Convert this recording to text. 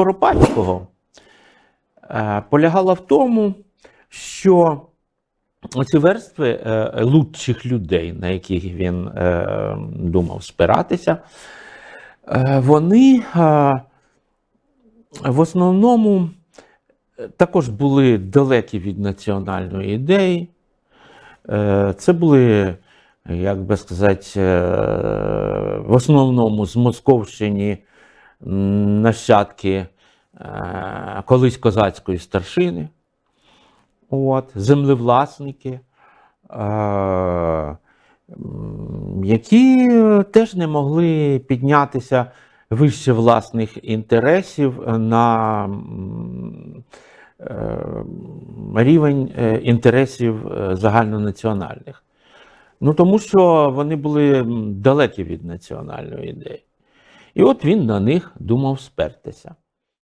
Скоропадського е, полягала в тому, що ці верстви е, лучших людей, на яких він е, думав спиратися, вони в основному також були далекі від національної ідеї. Це були, як би сказати, в основному з Московщини м, нащадки е, колись козацької старшини, от, землевласники, е, які теж не могли піднятися вище власних інтересів на е, рівень інтересів загальнонаціональних. Ну, тому що вони були далекі від національної ідеї. І от він на них думав спертися.